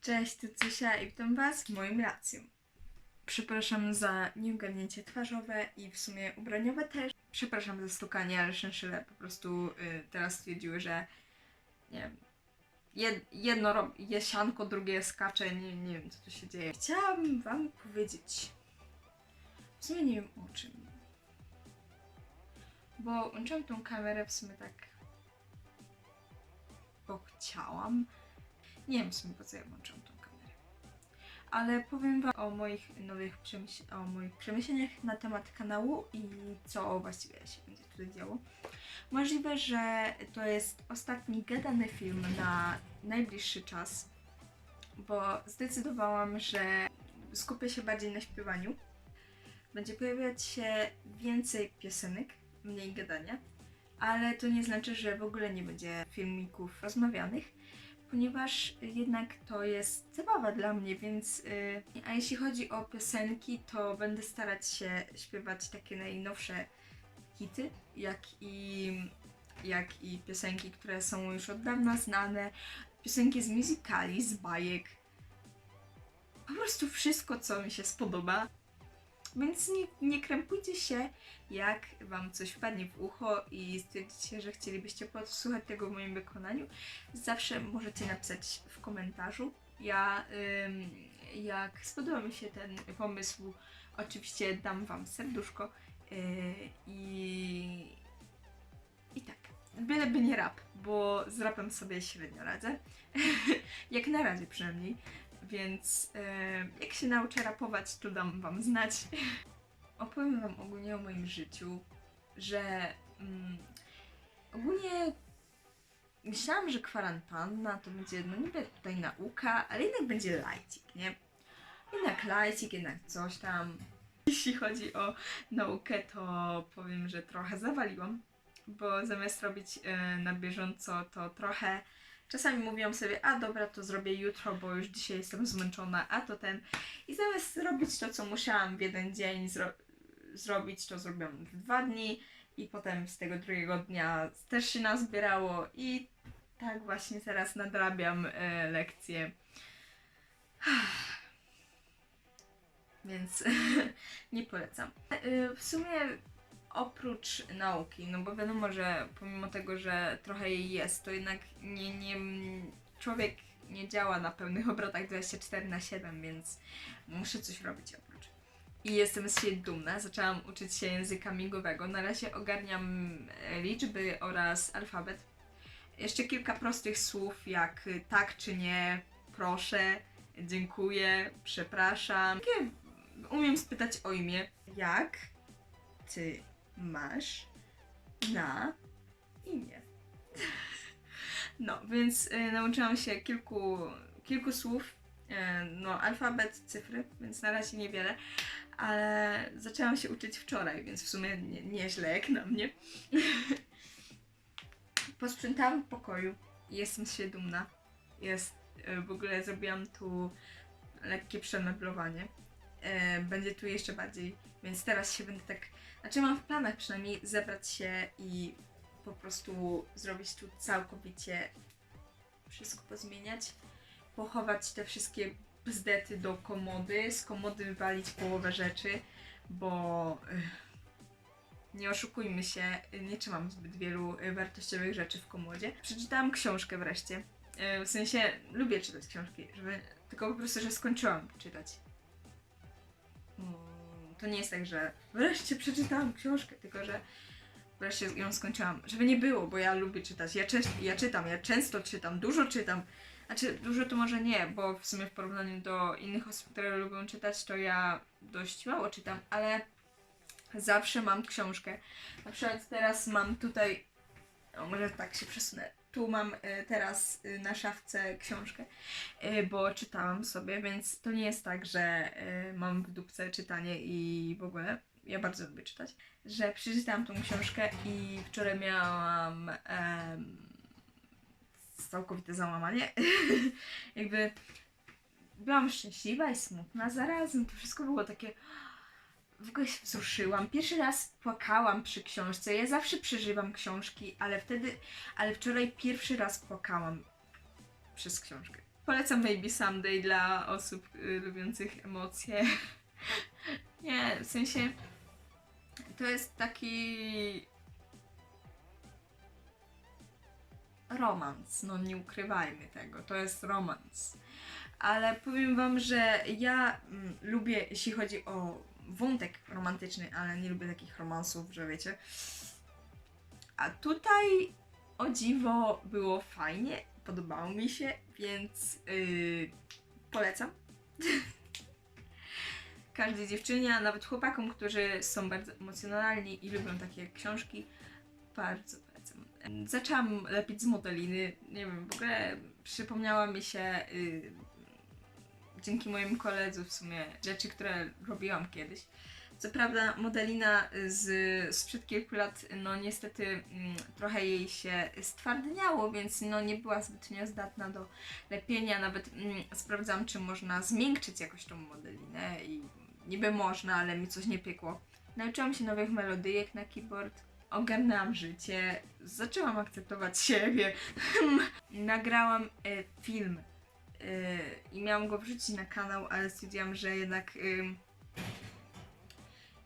Cześć, to Cysia i witam Was w moim racją. Przepraszam za nieogarnięcie twarzowe i w sumie ubraniowe też. Przepraszam za stukanie, ale szynszyle po prostu y, teraz stwierdziły, że nie wiem, jed, jedno robi je sianko, drugie skacze, nie, nie wiem co tu się dzieje. Chciałam Wam powiedzieć, w sumie nie wiem o czym, bo łączyłam tą kamerę w sumie tak, bo chciałam. Nie wiem w sumie po co ja włączyłam tą kamerę. Ale powiem wam o moich nowych o moich przemyśleniach na temat kanału i co właściwie się będzie tutaj działo. Możliwe, że to jest ostatni gadany film na najbliższy czas, bo zdecydowałam, że skupię się bardziej na śpiewaniu. Będzie pojawiać się więcej piosenek, mniej gadania, ale to nie znaczy, że w ogóle nie będzie filmików rozmawianych ponieważ jednak to jest zabawa dla mnie, więc. y, a jeśli chodzi o piosenki, to będę starać się śpiewać takie najnowsze hity, jak i, jak i piosenki, które są już od dawna znane, piosenki z musicali, z bajek. Po prostu wszystko, co mi się spodoba. Więc nie, nie krępujcie się, jak wam coś wpadnie w ucho i stwierdzicie, że chcielibyście posłuchać tego w moim wykonaniu zawsze możecie napisać w komentarzu. Ja, ym, jak spodoba mi się ten pomysł, oczywiście dam Wam serduszko yy, i, i tak. Byleby nie rap, bo z rapem sobie średnio radzę. jak na razie przynajmniej. Więc yy, jak się nauczę rapować, to dam Wam znać. Opowiem Wam ogólnie o moim życiu, że mm, ogólnie myślałam, że kwarantanna to będzie no niby tutaj nauka, ale jednak będzie lajcik, nie? Jednak lajcik, jednak coś tam. Jeśli chodzi o naukę, to powiem, że trochę zawaliłam, bo zamiast robić e, na bieżąco, to trochę czasami mówiłam sobie, a dobra, to zrobię jutro, bo już dzisiaj jestem zmęczona, a to ten. I zamiast zrobić to, co musiałam w jeden dzień zro- zrobić, to zrobiłam w dwa dni i potem z tego drugiego dnia też się nazbierało i tak właśnie teraz nadrabiam e, lekcje. Więc nie polecam. E, w sumie oprócz nauki, no bo wiadomo, że pomimo tego, że trochę jej jest, to jednak nie, nie, człowiek nie działa na pełnych obrotach 24 na 7, więc muszę coś robić oprócz. I jestem z siebie dumna. Zaczęłam uczyć się języka migowego. Na razie ogarniam e, liczby oraz alfabet. Jeszcze kilka prostych słów jak tak czy nie, proszę, dziękuję, przepraszam. Umiem spytać o imię. Jak ty masz na imię? No, więc y, nauczyłam się kilku, kilku słów. Y, no, alfabet, cyfry, więc na razie niewiele, ale zaczęłam się uczyć wczoraj, więc w sumie nie, nieźle jak na mnie. Posprzątałam w pokoju i jestem siebie dumna. Jest, e, w ogóle zrobiłam tu lekkie przemeblowanie. E, Będzie tu jeszcze bardziej, więc teraz się będę tak. Znaczy, mam w planach przynajmniej zebrać się i po prostu zrobić tu całkowicie wszystko pozmieniać. Pochować te wszystkie bzdety do komody, z komody wywalić połowę rzeczy, bo. ech, nie oszukujmy się, nie trzymam zbyt wielu y, wartościowych rzeczy w komodzie. Przeczytałam książkę wreszcie. W sensie lubię czytać książki, żeby tylko po prostu, że skończyłam czytać. To nie jest tak, że wreszcie przeczytałam książkę, tylko że wreszcie ją skończyłam. Żeby nie było, bo ja lubię czytać. Ja, cze- ja czytam, ja często czytam, dużo czytam. Znaczy, dużo to może nie, bo w sumie w porównaniu do innych osób, które lubią czytać, to ja dość mało czytam, ale zawsze mam książkę. Na przykład teraz mam tutaj, o może tak się przesunę, tu mam e, teraz e, na szafce książkę, e, bo czytałam sobie, więc to nie jest tak, że mam w dupce czytanie i w ogóle, ja bardzo lubię czytać, że przeczytałam tą książkę i wczoraj miałam em, całkowite załamanie. Jakby byłam szczęśliwa i smutna zarazem, to wszystko było takie w ogóle się wzruszyłam. Pierwszy raz płakałam przy książce. Ja zawsze przeżywam książki, ale wtedy, ale wczoraj pierwszy raz płakałam przez książkę. Polecam Baby Someday dla osób y, lubiących emocje. Nie, w sensie to jest taki romans, no nie ukrywajmy tego, to jest romans. Ale powiem wam, że ja mm, lubię, jeśli chodzi o wątek romantyczny, ale nie lubię takich romansów, że wiecie. A tutaj o dziwo było fajnie, podobało mi się, więc yy, polecam. Każdej dziewczynie, a nawet chłopakom, którzy są bardzo emocjonalni i lubią takie książki, bardzo polecam. Zaczęłam lepić z modeliny, nie wiem, w ogóle przypomniała mi się yy, dzięki moim koledze w sumie rzeczy, które robiłam kiedyś. Co prawda modelina z, sprzed kilku lat, no niestety mm, trochę jej się stwardniało, więc no nie była zbytnio zdatna do lepienia. Nawet mm, sprawdzałam, czy można zmiękczyć jakoś tą modelinę i niby można, ale mi coś nie piekło. Nauczyłam się nowych melodyjek na keyboard, ogarnęłam życie, zaczęłam akceptować siebie, nagrałam e, film i miałam go wrzucić na kanał, ale stwierdziłam, że jednak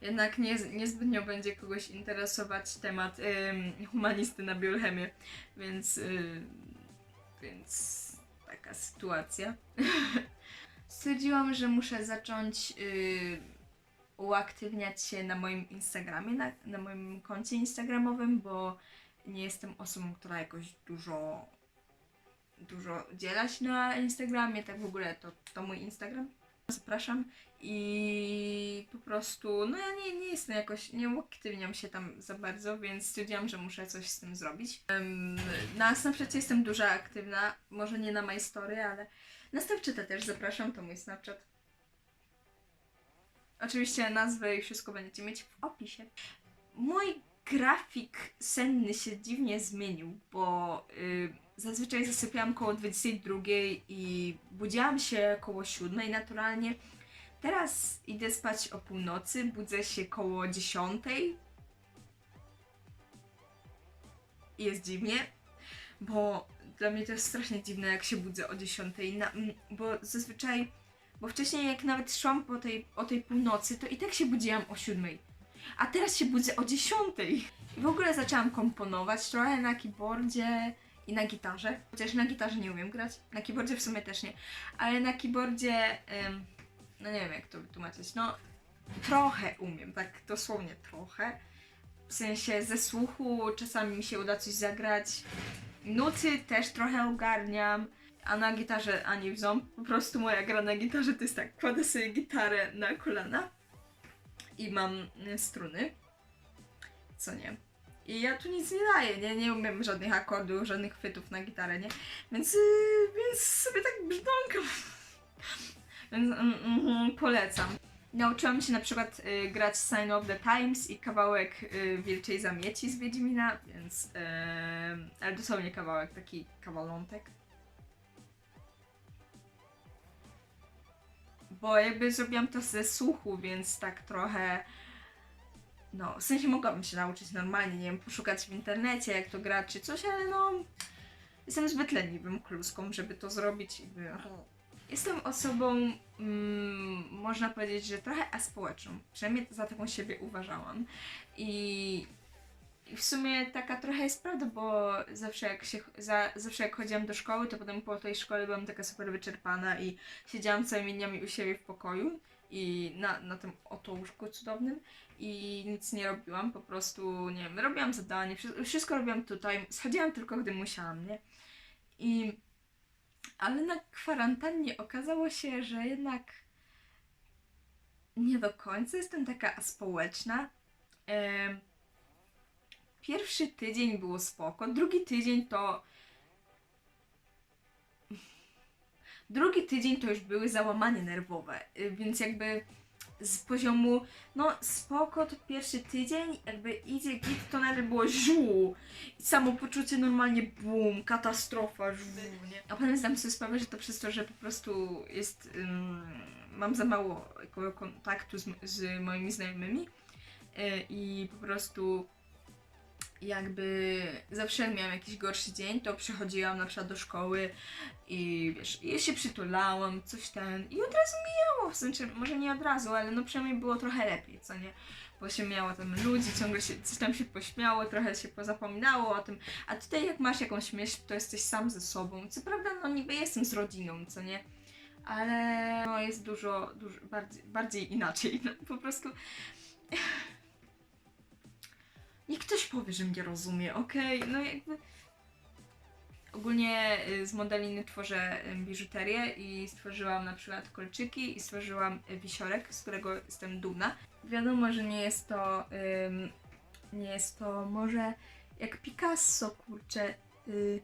jednak nie, niezbytnio będzie kogoś interesować temat humanisty na biochemię, więc y, więc taka sytuacja. Stwierdziłam, że muszę zacząć y, uaktywniać się na moim Instagramie, na, na moim koncie Instagramowym, bo nie jestem osobą, która jakoś dużo dużo dziela się na Instagramie, tak w ogóle to, to mój Instagram. Zapraszam i po prostu, no ja nie, nie jestem jakoś, nie uaktywniam się tam za bardzo, więc stwierdziłam, że muszę coś z tym zrobić. Na Snapchacie jestem duża aktywna, może nie na My Story, ale na Snapchata też zapraszam, to mój Snapchat. Oczywiście nazwę i wszystko będziecie mieć w opisie. Mój grafik senny się dziwnie zmienił, bo y, zazwyczaj zasypiałam koło 22 i budziłam się koło 7 naturalnie. Teraz idę spać o północy, budzę się koło 10. I jest dziwnie, bo dla mnie to jest strasznie dziwne, jak się budzę o 10. Na, bo zazwyczaj, bo wcześniej jak nawet szłam po tej, o tej północy, to i tak się budziłam o 7. A teraz się budzę o 10. I w ogóle zaczęłam komponować trochę na keyboardzie i na gitarze. Chociaż na gitarze nie umiem grać. Na keyboardzie w sumie też nie. Ale na keyboardzie, ym, no nie wiem jak to wytłumaczyć, no trochę umiem, tak dosłownie trochę. W sensie ze słuchu czasami mi się uda coś zagrać. Nuty też trochę ogarniam. A na gitarze ani w ząb. Po prostu moja gra na gitarze to jest tak, kładę sobie gitarę na kolana i mam y, struny. Co nie? I ja tu nic nie daję, nie, nie umiem żadnych akordów, żadnych chwytów na gitarę, nie? Więc, yy, więc sobie tak brzdąkam. Więc mm, mm, polecam. Nauczyłam się na przykład y, grać Sign of the Times i kawałek y, Wielczej Zamieci z Wiedźmina, więc... Y, ale dosłownie kawałek, taki kawalątek. Bo jakby zrobiłam to ze słuchu, więc tak trochę... No, w sensie mogłabym się nauczyć normalnie, nie wiem, poszukać w internecie, jak to gra czy coś, ale no... Jestem zbyt leniwym kluską, żeby to zrobić. Jakby, Jestem osobą, mm, można powiedzieć, że trochę aspołeczną. Przynajmniej za taką siebie uważałam. I, I w sumie taka trochę jest prawda, bo zawsze jak, się, za, zawsze jak chodziłam do szkoły, to potem po tej szkole byłam taka super wyczerpana i siedziałam całymi dniami u siebie w pokoju i na, na tym oto łóżku cudownym i nic nie robiłam, po prostu, nie wiem, robiłam zadanie, wszystko, wszystko robiłam tutaj, schodziłam tylko, gdy musiałam, nie? I ale na kwarantannie okazało się, że jednak nie do końca jestem taka aspołeczna. Em, Pierwszy tydzień było spoko, drugi tydzień to. Drugi tydzień to już były załamanie nerwowe, y, więc jakby z poziomu, no spoko, to pierwszy tydzień, jakby idzie git, to nagle było żół. Samopoczucie normalnie bum, katastrofa, żół, nie? A potem zdam sobie sprawę, że to przez to, że po prostu jest, ym, mam za mało kontaktu z, z moimi znajomymi yy, i po prostu jakby zawsze miałam jakiś gorszy dzień, to przychodziłam na przykład do szkoły i wiesz, i się przytulałam, coś ten i od razu mijało, w sensie, może nie od razu, ale no przynajmniej było trochę lepiej, co nie? Bo się miało tam ludzi, ciągle się, coś tam się pośmiało, trochę się pozapominało o tym, a tutaj jak masz jakąś myśl, to jesteś sam ze sobą. Co prawda, no niby jestem z rodziną, co nie? Ale no jest dużo, dużo bardziej, bardziej inaczej. No, po prostu. Niech ktoś powie, że mnie rozumie, okej? No jakby. Ogólnie y, z modeliny tworzę y, biżuterię i stworzyłam na przykład kolczyki i stworzyłam y, wisiorek, z którego jestem dumna. Wiadomo, że nie jest to. nie jest to może jak Picasso, kurczę, y,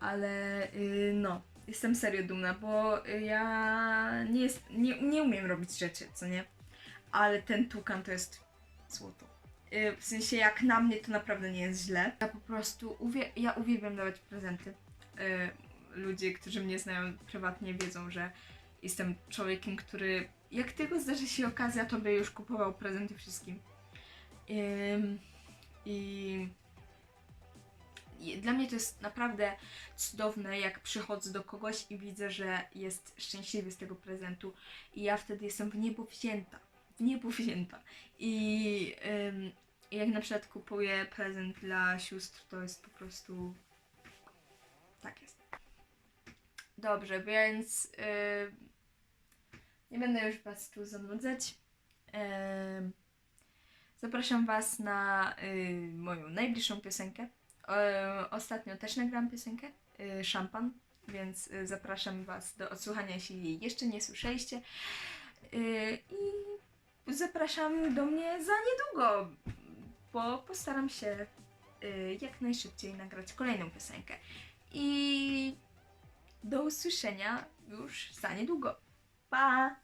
ale y, no, jestem serio dumna, bo ja nie, jest, nie, nie umiem robić rzeczy, co nie? Ale ten tukan to jest złoto. Y, w sensie jak na mnie to naprawdę nie jest źle. Ja po prostu uwie- ja uwielbiam dawać prezenty. Y, ludzie, którzy mnie znają prywatnie wiedzą, że jestem człowiekiem, który jak tylko zdarzy się okazja, to by już kupował prezenty wszystkim. I dla mnie to jest naprawdę cudowne, jak przychodzę do kogoś i widzę, że jest szczęśliwy z tego prezentu i ja wtedy jestem w niebo wzięta. W niebo wzięta. I jak na przykład kupuję prezent dla sióstr, to jest po prostu... Tak jest. Dobrze, więc ym, nie będę już Was tu zanudzać. Ym, zapraszam Was na y, moją najbliższą piosenkę. E, ostatnio też nagrałam piosenkę y, Szampan, więc y, zapraszam Was do odsłuchania, jeśli jej jeszcze nie słyszeliście. Y, I zapraszam do mnie za niedługo, bo postaram się y, jak najszybciej nagrać kolejną piosenkę. I do usłyszenia już za niedługo. Pa!